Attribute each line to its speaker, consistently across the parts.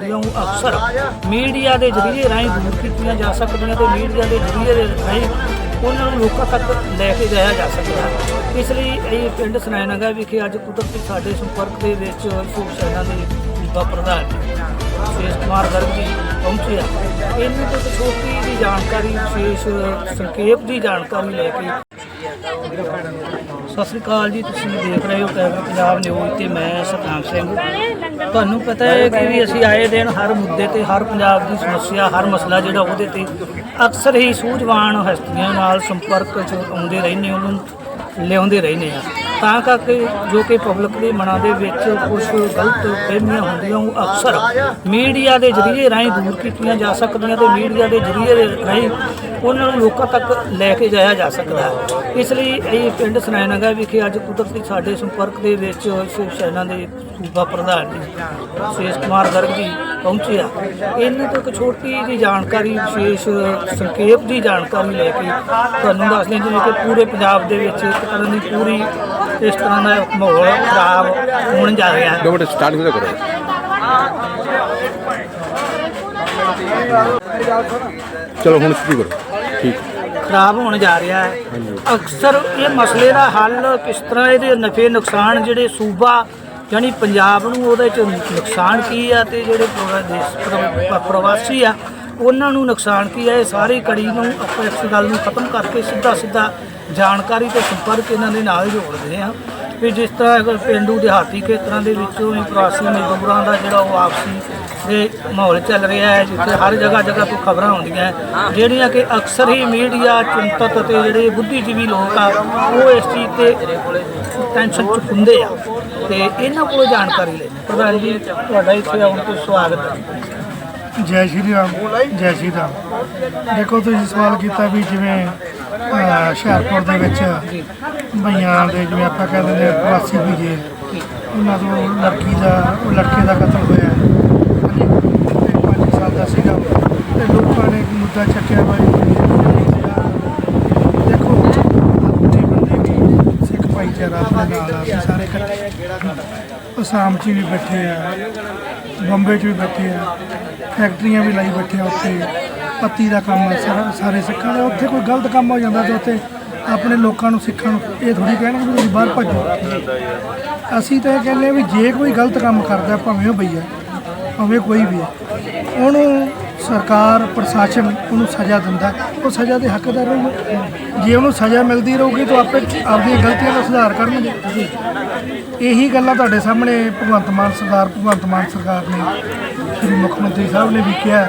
Speaker 1: ਹੁੰਦੀਆਂ ਉਹ ਅਕਸਰ ਮੀਡੀਆ ਦੇ ਜ਼ਰੀਏ ਰਾਹੀਂ ਦੂਰ ਕੀਤੀਆਂ ਜਾ ਸਕਦੀਆਂ ਤੇ ਮੀਡੀਆ ਦੇ ਜ਼ਰੀਏ ਦੇ ਰਾਹੀਂ ਉਹਨਾਂ ਨੂੰ ਲੋਕਾਂ ਤੱਕ ਲੈ ਕੇ ਜਾਇਆ ਜਾ ਸਕਦਾ ਹੈ। ਇਸ ਲਈ ਇਹ ਪਿੰਡ ਸਨੈਨਗਾ ਵਿਖੇ ਅੱਜ ਕੁਦਰਤੀ ਸਾਡੇ ਸੰਪਰਕ ਦੇ ਵਿੱਚ ਸ਼ਿਵ ਸੈਨਾ ਦੇ ਸੂਬਾ ਪ੍ਰਧਾਨ ਵਿਸ਼ੇਸ਼ ਕੁਮਾਰ ਗਰਗ ਜੀ ਪਹੁੰਚੇ ਆ। ਇਹਨਾਂ ਤੋਂ ਛੋਟੀ ਦੀ ਜਾਣਕਾਰੀ, ਵਿਸ਼ੇਸ਼ ਸੰਖੇਪ ਦੀ ਜਾਣਕਾਰੀ ਲੈ ਕੇ ਸਤਿ ਸ੍ਰੀ ਅਕਾਲ ਜੀ, ਤੁਸੀਂ ਦੇਖ ਰਹੇ ਹੋ ਕੈਬਰ ਪੰਜਾਬ ਨਿਊਜ਼ ਤੇ ਮੈਂ ਸਤਨਾਮ ਸਿੰਘ। ਤੁਹਾਨੂੰ ਪਤਾ ਹੈ ਕਿ ਵੀ ਅਸੀਂ ਆਏ ਦਿਨ ਹਰ ਮੁੱਦੇ ਤੇ, ਹਰ ਪੰਜਾਬ ਦੀ ਸਮੱਸਿਆ, ਹਰ ਮਸਲਾ ਜਿਹੜਾ ਉਹਦੇ ਤੇ ਅਕਸਰ ਹੀ ਸੂਝਵਾਨ ਹਸਤੀਆਂ ਨਾਲ ਸੰਪਰਕ 'ਚ ਆਉਂਦੇ ਰਹਿੰਦੇ ਉਹਨੂੰ ਲਿਆਉਂਦੇ ਰਹਿੰਦੇ ਆ ਤਾਂ ਕਰਕੇ ਜੋ ਕਿ ਪਬਲਿਕ ਦੇ ਮਨਾਂ ਦੇ ਵਿੱਚ ਕੁਝ ਗਲਤ ਫਹਿਮੀਆਂ ਹੁੰਦੀਆਂ, ਉਹ ਅਕਸਰ ਮੀਡੀਆ ਦੇ ਜ਼ਰੀਏ ਰਾਹੀਂ ਦੂਰ ਕੀਤੀਆਂ ਜਾ ਸਕਦੀਆਂ ਤੇ ਮੀਡੀਆ ਦੇ ਜ਼ਰੀਏ ਰਾਹੀਂ ਉਹਨਾਂ ਨੂੰ ਲੋਕਾਂ ਤੱਕ ਲੈ ਕੇ ਜਾਇਆ ਜਾ ਸਕਦਾ ਹੈ। ਇਸ ਲਈ ਇਹ ਪਿੰਡ ਸਨੈਨਗਾ ਵਿਖੇ ਅੱਜ ਕੁਦਰਤੀ ਸਾਡੇ ਸੰਪਰਕ ਦੇ ਵਿੱਚ ਸ਼ਿਵ ਸੈਨਾ ਦੇ ਸੂਬਾ ਪ੍ਰਧਾਨ ਜੀ ਸੁਰੇਸ਼ ਕੁਮਾਰ ਗਰਗ ਜੀ ਪਹੁੰਚੇ ਆ। ਇਹਨਾਂ ਤੋਂ ਇੱਕ ਛੋਟੀ ਜਿਹੀ ਜਾਣਕਾਰੀ, ਵਿਸ਼ੇਸ਼ ਸੰਖੇਪ ਦੀ ਜਾਣਕਾਰੀ ਲੈ ਕੇ ਤੁਹਾਨੂੰ ਦੱਸਦੇ ਹਾਂ ਜਿਵੇਂ ਕਿ ਪੂਰੇ ਪੰਜਾਬ ਦੇ ਵਿੱਚ ਇੱਕ ਤਰ੍ਹਾਂ ਦੀ ਪੂਰੀ ਇਸ ਤਰ੍ਹਾਂ ਦਾ ਮਾਹੌਲ ਖਰਾਬ ਹੋਣ ਜਾ ਰਿਹਾ ਹੈ।
Speaker 2: ਦੋ ਮਿੰਟ ਸਟਾਰਟ ਕਿਉਂ ਕਰੋ। ਚਲੋ ਹੁਣ ਸ਼ੁਰੂ ਕਰੋ ਠੀਕ।
Speaker 1: ਖਰਾਬ ਹੋਣ ਜਾ ਰਿਹਾ ਹੈ। ਅਕਸਰ ਇਹ ਮਸਲੇ ਦਾ ਹੱਲ ਕਿਸ ਤਰ੍ਹਾਂ ਇਹਦੇ ਨਫੇ ਨੁਕਸਾਨ ਜਿਹੜੇ ਸੂਬਾ ਯਾਨੀ ਪੰਜਾਬ ਨੂੰ ਉਹਦੇ ਚ ਨੁਕਸਾਨ ਕੀ ਆ ਤੇ ਜਿਹੜੇ ਪੂਰਾ ਦੇਸ਼ ਪ੍ਰ- ਪ੍ਰਵਾਸੀ ਆ ਉਹਨਾਂ ਨੂੰ ਨੁਕਸਾਨ ਕੀ ਆ ਇਹ ਸਾਰੀ ਕੜੀ ਨੂੰ ਆਪਾਂ ਇਸ ਗੱਲ ਨੂੰ ਖਤਮ ਕਰਕੇ ਸਿੱਧਾ ਸਿੱਧਾ ਜਾਣਕਾਰੀ ਤੇ ਸੰਪਰਕ ਇਹਨਾਂ ਦੇ ਨਾਲ ਜੋੜਦੇ ਆ ਵੀ ਜਿਸ ਤਰ੍ਹਾਂ ਅਗਰ ਪਿੰਡੂ ਦਿਹਾਤੀ ਖੇਤਰਾਂ ਦੇ ਵਿੱਚੋਂ ਵੀ ਪ੍ਰਵਾਸੀ ਮਜ਼ਦੂਰਾਂ ਦਾ ਜਿਹੜਾ ਉਹ ਆਪਸੀ ਦੇ ਮਾਹੌਲ ਚੱਲ ਰਿਹਾ ਹੈ ਜਿੱਥੇ ਹਰ ਜਗ੍ਹਾ ਜਗ੍ਹਾ ਤੋਂ ਖਬਰਾਂ ਆਉਂਦੀਆਂ ਹੈ, ਜਿਹੜੀਆਂ ਕਿ ਅਕਸਰ ਹੀ ਮੀਡੀਆ ਚਿੰਤਤ ਅਤੇ ਜਿਹੜੇ ਬੁੱਧੀਜੀਵੀ ਲੋਕ ਆ ਉਹ ਇਸ ਚੀਜ਼ ਤੇ ਟੈਨਸ਼ਨ ਚ ਹੁੰਦੇ ਆ। ਤੇ ਇਹਨਾਂ ਕੋਲੋਂ ਜਾਣਕਾਰੀ ਲੈਣੀ ਪ੍ਰਧਾਨ ਜੀ ਤੁਹਾਡਾ ਇੱਥੇ ਆਉਣ ਤੇ ਸਵਾਗਤ ਹੈ।
Speaker 3: ਜੈ ਸ਼੍ਰੀ ਰਾਮ ਜੈ ਸ਼੍ਰੀ ਰਾਮ। ਦੇਖੋ ਤੁਸੀਂ ਸਵਾਲ ਕੀਤਾ ਵੀ ਜਿਵੇਂ ਹੁਸ਼ਿਆਰਪੁਰ ਦੇ ਵਿੱਚ ਬਈਆਂ ਦੇ ਜਿਵੇਂ ਆਪਾਂ ਕਹਿੰਦੇ ਨੇ ਪ੍ਰਵਾਸੀ ਵੀ ਵੀਜੇ ਉਹਨਾਂ ਤੋਂ ਲੜਕੀ ਦਾ ਉਹ ਲੜਕੇ ਦਾ ਕਤਲ ਹੋਇਆ ਹਾਂਜੀ, ਤੇ 5 ਸਾਲ ਦਾ ਸੀਗਾ ਤੇ ਲੋਕਾਂ ਨੇ ਇੱਕ ਮੁੱਦਾ ਚੱਕਿਆ ਬਾਈ ਦੇਖੋ ਆਪਣੇ ਬੰਦੇ ਵੀ ਸਿੱਖ ਆਪਣੇ ਨਾਲ ਆ ਅਸੀਂ ਸਾਰੇ ਇਕੱਠੇ। ਅਸਾਮ 'ਚ ਵੀ ਬੈਠੇ ਆ, ਬੰਬੇ 'ਚ ਵੀ ਬੈਠੇ ਆ, ਫੈਕਟਰੀਆਂ ਵੀ ਲਾਈ ਬੈਠੇ ਆ ਉੱਥੇ। ਪੱਤੀ ਦਾ ਕੰਮ ਸਾਰਾ- ਸਾਰੇ ਸਿੱਖਾਂ ਦਾ। ਉੱਥੇ ਕੋਈ ਗਲਤ ਕੰਮ ਹੋ ਜਾਂਦਾ ਤੇ ਉੱਥੇ ਆਪਣੇ ਲੋਕਾਂ ਨੂੰ ਸਿੱਖਣ ਇਹ ਥੋੜੀ ਕਹਿਣਗੇ ਵੀ ਤੁਸੀਂ ਬਾਹਰ ਭੱਜੋ। ਅਸੀਂ ਤਾਂ ਇਹ ਕਹਿੰਦੇ ਆ ਵੀ ਜੇ ਕੋਈ ਗਲਤ ਕੰਮ ਕਰਦਾ, ਭਾਵੇਂ ਉਹ ਬਈਆ, ਭਾਵੇਂ ਕੋਈ ਵੀ ਹੈ ਉਹਨੂੰ ਸਰਕਾਰ ਪ੍ਰਸ਼ਾਸਨ ਉਹਨੂੰ ਸਜ਼ਾ ਦਿੰਦਾ ਉਹ ਸਜ਼ਾ ਦੇ ਹੱਕਦਾਰ ਰਹੂਗਾ ਜੇ। ਉਹਨੂੰ ਸਜ਼ਾ ਮਿਲਦੀ ਰਹੂਗੀ ਤਾਂ ਆਪੇ ਆਪਣੀਆਂ ਗਲਤੀਆਂ ਦਾ ਸੁਧਾਰ ਕਰਨਗੇ। ਇਹੀ ਗੱਲਾਂ ਤੁਹਾਡੇ ਸਾਹਮਣੇ ਭਗਵੰਤ ਮਾਨ ਸਰਦਾਰ, ਭਗਵੰਤ ਮਾਨ ਸਰਕਾਰ ਨੇ ਸ੍ਰੀ ਮੁੱਖ ਮੰਤਰੀ ਸਾਹਿਬ ਨੇ ਵੀ ਕਿਹਾ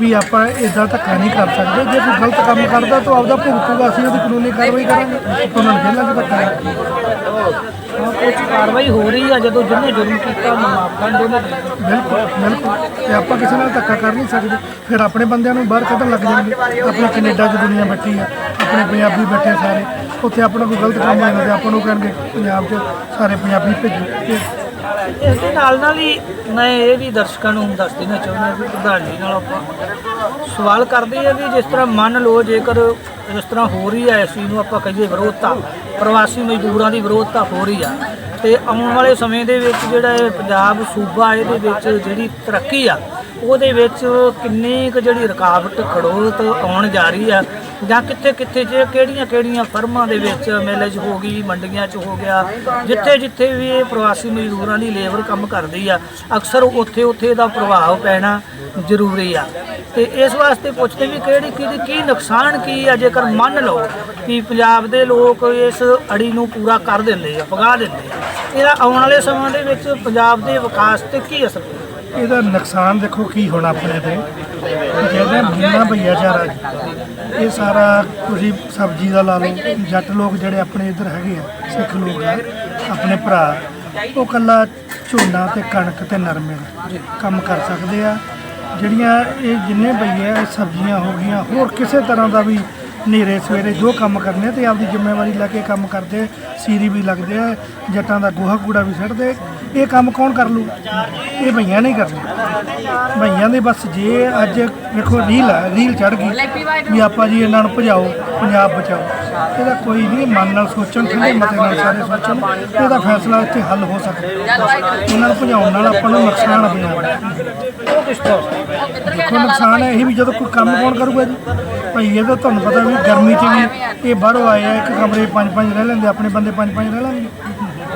Speaker 3: ਵੀ ਆਪਾਂ ਇਦਾਂ ਧੱਕਾ ਨਹੀਂ ਕਰ ਸਕਦੇ। ਜੇ ਕੋਈ ਗਲਤ ਕੰਮ ਕਰਦਾ ਤਾਂ ਆਪਦਾ ਭੁਗਤੂਗਾ, ਅਸੀਂ ਉਹਦੀ ਕਾਨੂੰਨੀ ਕਾਰਵਾਈ ਕਰਾਂਗੇ। ਉਹਨਾਂ ਨੂੰ ਜੇਲ੍ਹਾਂ 'ਚ ਧੱਕਾ
Speaker 1: ਕੁਝ ਕਾਰਵਾਈ ਹੋ ਰਹੀ ਆ, ਜਦੋਂ ਜਿਹਨੇ ਜੁਰਮ ਕੀਤਾ, ਉਹਨੂੰ ਮਾਫ ਕਰ ਦੇਣਾ
Speaker 3: ਬਿਲਕੁਲ ਬਿਲਕੁਲ ਤੇ ਆਪਾਂ ਕਿਸੇ ਨਾਲ ਧੱਕਾ ਕਰ ਨਹੀਂ ਸਕਦੇ। ਫਿਰ ਆਪਣੇ ਬੰਦਿਆਂ ਨੂੰ ਬਾਹਰ ਕੱਢਣ ਲੱਗ ਜਾਣਗੇ ਆਪਣਾ ਕੈਨੇਡਾ 'ਚ ਦੁਨੀਆ ਬੈਠੀ ਆ, ਆਪਣੇ ਪੰਜਾਬੀ ਬੈਠੇ ਸਾਰੇ। ਉੱਥੇ ਆਪਣਾ ਕੋਈ ਗਲਤ ਕੰਮ ਹੋਇਆ ਤੇ ਆਪਾਂ ਨੂੰ ਕਹਿਣਗੇ, ਪੰਜਾਬ 'ਚ ਸਾਰੇ ਪੰਜਾਬੀ ਭੇਜੋ। ਇਹ
Speaker 1: ਇਸ ਦੇ ਨਾਲ ਨਾਲ ਹੀ ਮੈਂ ਇਹ ਵੀ ਦਰਸ਼ਕਾਂ ਨੂੰ ਦੱਸ ਦੇਣਾ ਚਾਹੁੰਦਾ ਕਿ ਪ੍ਰਧਾਨ ਜੀ ਨਾਲ ਆਪਾਂ ਸਵਾਲ ਕਰਦੇ ਆ ਵੀ ਜਿਸ ਤਰ੍ਹਾਂ ਮੰਨ ਲਓ ਜੇਕਰ ਇਸ ਤਰ੍ਹਾਂ ਹੋ ਰਹੀ ਹੈ, ਇਸ ਚੀਜ਼ ਨੂੰ ਆਪਾਂ ਕਹੀਏ ਵਿਰੋਧਤਾ, ਪ੍ਰਵਾਸੀ ਮਜ਼ਦੂਰਾਂ ਦੀ ਵਿਰੋਧਤਾ ਹੋ ਰਹੀ ਆ, ਤੇ ਆਉਣ ਵਾਲੇ ਸਮੇਂ ਦੇ ਵਿੱਚ ਜਿਹੜਾ ਇਹ ਪੰਜਾਬ ਸੂਬਾ ਇਹਦੇ ਵਿੱਚ ਜਿਹੜੀ ਤਰੱਕੀ ਆ ਉਹਦੇ ਵਿੱਚ ਕਿੰਨੀ ਕੁ ਜਿਹੜੀ ਰੁਕਾਵਟ, ਖੜੋਤ ਆਉਣ ਜਾ ਰਹੀ ਆ? ਜਾਂ ਕਿੱਥੇ ਕਿੱਥੇ ਜੇ ਕਿਹੜੀਆਂ ਕਿਹੜੀਆਂ ਫਰਮਾਂ ਦੇ ਵਿੱਚ ਮਿਲਜ ਹੋ ਗਈ, ਮੰਡੀਆਂ 'ਚ ਹੋ ਗਿਆ ਜਿੱਥੇ ਜਿੱਥੇ ਵੀ ਇਹ ਪ੍ਰਵਾਸੀ ਮਜ਼ਦੂਰਾਂ ਦੀ ਲੇਬਰ ਕੰਮ ਕਰਦੀ ਆ, ਅਕਸਰ ਉੱਥੇ ਉੱਥੇ ਦਾ ਪ੍ਰਭਾਵ ਪੈਣਾ ਜ਼ਰੂਰੀ ਆ। ਤੇ ਇਸ ਵਾਸਤੇ ਪੁੱਛਦੇ ਵੀ ਕਿਹੜੀ ਕਿਹਦੀ ਕੀ ਨੁਕਸਾਨ ਕੀ ਆ? ਜੇਕਰ ਮੰਨ ਲਓ ਕਿ ਪੰਜਾਬ ਦੇ ਲੋਕ ਇਸ ਅੜੀ ਨੂੰ ਪੂਰਾ ਕਰ ਦਿੰਦੇ ਆ ਪਗਾ ਦਿੰਦੇ ਆ, ਇਹਦਾ ਆਉਣ ਵਾਲੇ ਸਮਾਂ ਦੇ ਵਿੱਚ ਪੰਜਾਬ ਦੇ ਵਿਕਾਸ ਤੇ ਕੀ ਅਸਰ ਪਏਗਾ
Speaker 3: ਇਹਦਾ ਨੁਕਸਾਨ ਦੇਖੋ ਕੀ ਹੋਣਾ ਆਪਣੇ ਤੇ। ਜਿਹਦੇ ਬਿਨਾ ਭਈਆ ਚਾਰਾ ਇਹ ਸਾਰਾ ਤੁਸੀਂ ਸਬਜ਼ੀ ਦਾ ਲਾ ਲਓ, ਜੱਟ ਲੋਕ ਜਿਹੜੇ ਆਪਣੇ ਇੱਧਰ ਹੈਗੇ ਆ, ਸਿੱਖ ਲੋਕ ਆ, ਆਪਣੇ ਭਰਾ, ਉਹ ਕੱਲਾ ਝੋਨਾ ਤੇ ਕਣਕ ਤੇ ਨਰਮੇ ਦਾ ਕੰਮ ਕਰ ਸਕਦੇ ਆ। ਜਿਹੜੀਆਂ ਇਹ ਜਿੰਨੇ ਭਈਏ ਸਬਜ਼ੀਆਂ ਹੋ ਗਈਆਂ, ਹੋਰ ਕਿਸੇ ਤਰ੍ਹਾਂ ਦਾ ਵੀ ਹਨੇਰੇ ਸਵੇਰੇ ਜੋ ਕੰਮ ਕਰਨੇ ਆ ਤੇ ਆਪਦੀ ਜ਼ਿੰਮੇਵਾਰੀ ਲੈ ਕੇ ਕੰਮ ਕਰਦੇ ਸੀਰੀ ਵੀ ਲੱਗਦੇ ਆ, ਜੱਟਾਂ ਦਾ ਗੋਹਾ ਕੂੜਾ ਵੀ ਸੱਟਦੇ ਇਹ ਕੰਮ ਕੌਣ ਕਰ ਲੂ? ਇਹ ਭਈਆਂ ਨਹੀਂ ਕਰਨੇ। ਭਈਆਂ ਦੇ ਬਸ ਜੇ ਅੱਜ ਵੇਖੋ, ਰੀਲ ਆ, ਰੀਲ ਚੜ ਗਈ ਵੀ ਆਪਾਂ ਜੀ ਇਹਨਾਂ ਨੂੰ ਭਜਾਓ, ਪੰਜਾਬ ਬਚਾਓ। ਇਹਦਾ ਕੋਈ ਨਹੀਂ ਮਨ ਨਾਲ ਸੋਚਣ ਠੰਡੇ ਮਤੇ ਨਾਲ ਸਾਰੇ ਸੋਚਣ ਤੇ ਇਹਦਾ ਫੈਸਲਾ ਇੱਥੇ ਹੱਲ ਹੋ ਸਕਦਾ। ਇਹਨਾਂ ਨੂੰ ਭਜਾਉਣ ਨਾਲ ਆਪਾਂ ਨੂੰ ਨੁਕਸਾਨ ਦਾ।
Speaker 1: ਉਹ
Speaker 3: ਦੇਖੋ ਨੁਕਸਾਨ ਹੈ ਇਹ ਵੀ ਜਦੋਂ ਕੋਈ ਕੰਮ ਕੌਣ ਕਰੂਗਾ ਜੀ? ਭਾਈ ਇਹ ਤਾਂ ਤੁਹਾਨੂੰ ਪਤਾ ਵੀ ਗਰਮੀ 'ਚ ਵੀ ਇਹ ਬਾਹਰੋਂ ਆਏ ਆ ਇੱਕ ਕਮਰੇ 'ਚ ਪੰਜ ਪੰਜ ਰਹਿ ਲੈਂਦੇ ਆਪਣੇ ਬੰਦੇ ਪੰਜ ਪੰਜ ਰਹਿ ਲੈਣਗੇ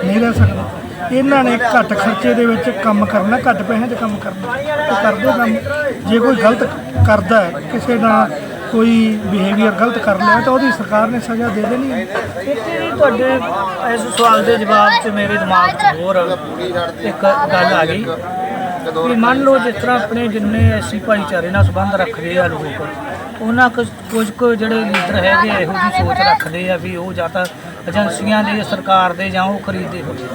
Speaker 3: ਨਹੀਂ ਰਹਿ ਸਕਦੇ। ਇਹਨਾਂ ਨੇ ਘੱਟ ਖਰਚੇ ਦੇ ਵਿੱਚ ਕੰਮ ਕਰਨਾ ਘੱਟ ਪੈਸਿਆਂ 'ਚ ਕੰਮ ਕਰਨਾ। ਕਰਦੇ ਕੰਮ। ਜੇ ਕੋਈ ਗਲਤ ਕਰਦਾ ਕਿਸੇ ਨਾਲ ਕੋਈ ਬਿਹੇਵੀਅਰ ਗਲਤ ਕਰ ਲਿਆ ਤਾਂ ਉਹਦੀ ਸਰਕਾਰ ਨੇ ਸਜ਼ਾ ਦੇ ਦੇਣੀ ਹੈ।
Speaker 1: ਇੱਥੇ ਜੀ ਤੁਹਾਡੇ ਇਸ ਸਵਾਲ ਦੇ ਜਵਾਬ 'ਚ ਮੇਰੇ ਦਿਮਾਗ 'ਚ ਹੋਰ ਇੱਕ ਗੱਲ ਆ ਗਈ ਵੀ ਮੰਨ ਲਓ ਜਿਸ ਤਰ੍ਹਾਂ ਆਪਣੇ ਜਿੰਨੇ ਐਸੀ ਭਾਈਚਾਰੇ ਨਾਲ ਸੰਬੰਧ ਰੱਖਦੇ ਆ ਲੋਕ, ਉਹਨਾਂ ਕੁਝ ਕੁਝ ਕੁ ਜਿਹੜੇ ਲੀਡਰ ਹੈਗੇ ਇਹੋ ਜਿਹੀ ਸੋਚ ਰੱਖਦੇ ਆ ਵੀ ਉਹ ਜਾਂ ਤਾਂ ਏਜੰਸੀਆਂ ਦੇ, ਸਰਕਾਰ ਦੇ ਜਾਂ ਉਹ ਖਰੀਦੇ ਹੋਏ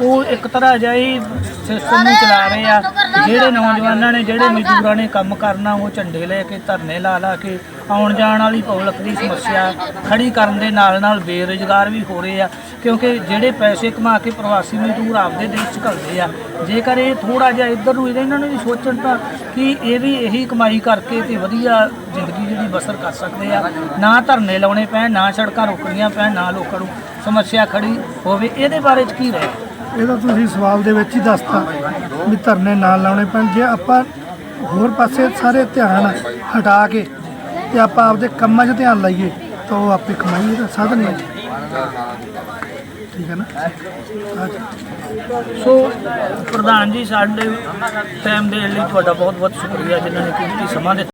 Speaker 1: ਉਹ ਇੱਕ ਤਰ੍ਹਾਂ ਜਾਈ ਸਿਸਟਮ ਨੂੰ ਚਲਾ ਰਹੇ ਆ ਜਿਹੜੇ ਨੌਜਵਾਨਾਂ ਨੇ ਜਿਹੜੇ ਮਜ਼ਦੂਰਾਂ ਨੇ ਕੰਮ ਕਰਨਾ ਉਹ ਝੰਡੇ ਲੈ ਕੇ ਧਰਨੇ ਲਾ ਲਾ ਕੇ ਆਉਣ ਜਾਣ ਵਾਲੀ ਪਬਲਿਕ ਦੀ ਸਮੱਸਿਆ ਖੜੀ ਕਰਨ ਦੇ ਨਾਲ ਨਾਲ ਬੇਰੁਜ਼ਗਾਰ ਵੀ ਹੋ ਰਹੇ ਆ। ਕਿਉਂਕਿ ਜਿਹੜੇ ਪੈਸੇ ਕਮਾ ਕੇ ਪ੍ਰਵਾਸੀ ਮਜ਼ਦੂਰ ਆਪਦੇ ਦੇਸ਼ 'ਚ ਘੱਲਦੇ ਆ ਜੇਕਰ ਇਹ ਥੋੜਾ ਜਿਹਾ ਇੱਧਰ ਨੂੰ ਇਹਨਾਂ ਨੇ ਵੀ ਸੋਚਣ ਤਾਂ ਕਿ ਇਹ ਵੀ ਇਹੀ ਕਮਾਈ ਕਰਕੇ ਤੇ ਵਧੀਆ ਜ਼ਿੰਦਗੀ ਜਿਹੜੀ ਬਸਰ ਕਰ ਸਕਦੇ ਆ। ਨਾ ਧਰਨੇ ਲਾਉਣੇ ਪੈਣ ਨਾ ਸੜਕਾਂ ਰੋਕਣੀਆਂ ਪੈਣ ਨਾ ਲੋਕਾਂ ਨੂੰ ਸਮੱਸਿਆ ਖੜੀ ਹੋਵੇ ਇਹਦੇ ਬਾਰੇ 'ਚ ਕੀ ਰਹੇ
Speaker 3: ਇਹਦਾ ਤੁਸੀਂ ਸਵਾਲ ਦੇ ਵਿੱਚ ਹੀ ਦੱਸਤਾ ਵੀ ਧਰਨੇ ਨਾਲ ਲਾਉਣੇ ਪੈਣ। ਜੇ ਆਪਾਂ ਹੋਰ ਪਾਸੇ ਸਾਰੇ ਧਿਆਨ ਹਟਾ ਕੇ ਤੇ ਆਪਾਂ ਆਪਦੇ ਕੰਮਾਂ 'ਚ ਧਿਆਨ ਲਾਈਏ, ਤਾਂ ਉਹ ਆਪੇ ਕਮਾਈ ਦਾ ਸਾਧਨ ਹੈ। ਠੀਕ ਹੈ ਨਾ? ਹਾਂਜੀ।
Speaker 1: ਸੋ ਪ੍ਰਧਾਨ ਜੀ, ਸਾਡੇ ਟਾਈਮ ਦੇ ਲਈ ਤੁਹਾਡਾ ਬਹੁਤ ਬਹੁਤ ਸ਼ੁਕਰੀਆ, ਜਿਨ੍ਹਾਂ ਨੇ ਕੀਮਤੀ ਸਮਾਂ ਦਿੱਤਾ।